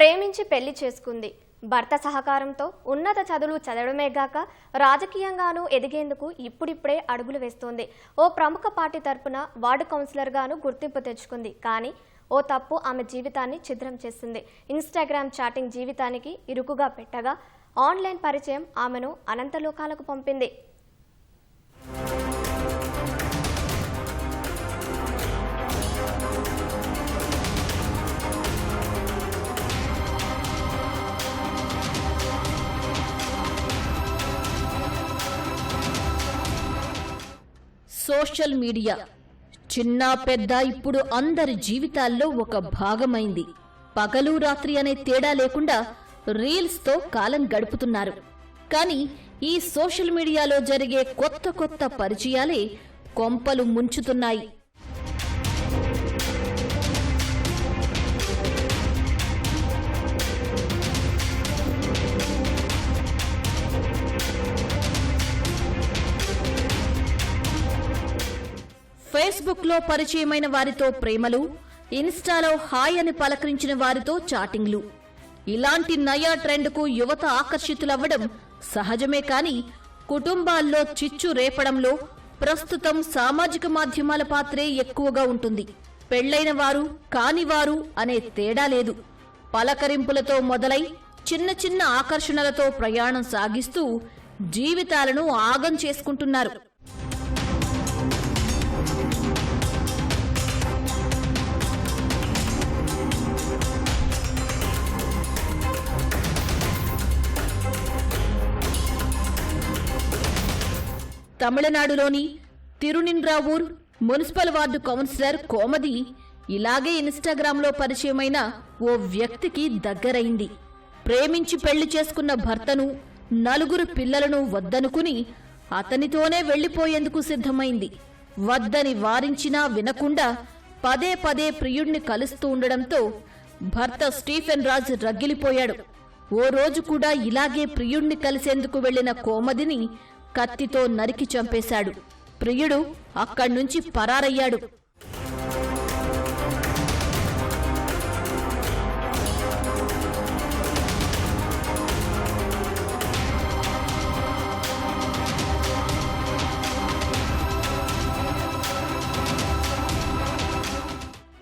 ప్రేమించి పెళ్ళి చేసుకుంది. భర్త సహకారంతో ఉన్నత చదువులు చదవడమే గాక రాజకీయంగానూ ఎదిగేందుకు ఇప్పుడిప్పుడే అడుగులు వేస్తోంది. ఓ ప్రముఖ పార్టీ తరపున వార్డు కౌన్సిలర్గాను గుర్తింపు తెచ్చుకుంది. కానీ ఓ తప్పు ఆమె జీవితాన్ని ఛిద్రం చేసింది. ఇన్స్టాగ్రామ్ చాటింగ్ జీవితానికి ఇరుకుగా పెట్టగా ఆన్లైన్ పరిచయం ఆమెను అనంతలోకాలకు పంపింది. Social media. చిన్న పెద్ద ఇప్పుడు అందరి జీవితాల్లో ఒక భాగమైంది. పగలు రాత్రి అనే తేడా లేకుండా రీల్స్తో కాలం గడుపుతున్నారు. కానీ ఈ సోషల్ మీడియాలో జరిగే కొత్త కొత్త పరిచయాలే కొంపలు ముంచుతున్నాయి. ఫేస్బుక్లో పరిచయమైన వారితో ప్రేమలు ఇన్స్టాలో హాయ్ అని పలకరించిన వారితో చాటింగ్లు. ఇలాంటి నయా ట్రెండ్కు యువత ఆకర్షితులవ్వడం సహజమే కాని కుటుంబాల్లో చిచ్చు రేపడంలో ప్రస్తుతం సామాజిక మాధ్యమాల పాత్రే ఎక్కువగా ఉంటుంది. పెళ్ళైన వారు కానివారు అనే తేడా లేదు. పలకరింపులతో మొదలై చిన్న చిన్న ఆకర్షణలతో ప్రయాణం సాగిస్తూ జీవితాలను ఆగం చేసుకుంటున్నారు. తమిళనాడులోని Thiruninravur municipal ward councillor Komathi ఇలాగే ఇన్స్టాగ్రామ్లో పరిచయమైన ఓ వ్యక్తికి దగ్గరైంది. ప్రేమించి పెళ్ళి చేసుకున్న భర్తను నలుగురు పిల్లలను వద్దనుకుని అతనితోనే వెళ్ళిపోయేందుకు సిద్ధమైంది. వద్దని వారించినా వినకుండా పదే పదే ప్రియుణ్ణి కలుస్తూ ఉండడంతో భర్త స్టీఫెన్ రాజ్ రగిలిపోయాడు. ఓ రోజు కూడా ఇలాగే ప్రియుణ్ణి కలిసేందుకు వెళ్ళిన కోమదిని కత్తితో నరికి చంపేశాడు. ప్రియుడు అక్కడ్నుంచి పరారయ్యాడు.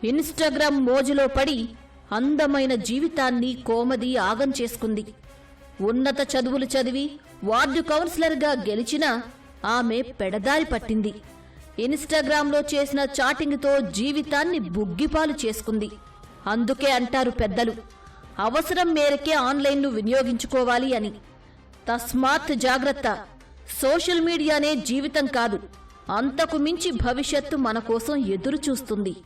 ఇన్స్టాగ్రామ్ మోజులో పడి అందమైన జీవితాన్ని కోమది ఆగం చేసుకుంది. ఉన్నత చదువులు చదివి వార్డు కౌన్సిలర్గా గెలిచినా ఆమె పెడదారి పట్టింది. ఇన్స్టాగ్రామ్లో చేసిన చాటింగ్తో జీవితాన్ని బుగ్గిపాలు చేసుకుంది. అందుకే అంటారు పెద్దలు అవసరం మేరకే ఆన్లైన్ను వినియోగించుకోవాలి అని. తస్మాత్ జాగ్రత్త సోషల్ మీడియానే జీవితం కాదు అంతకు మించి భవిష్యత్తు మన కోసం ఎదురు చూస్తుంది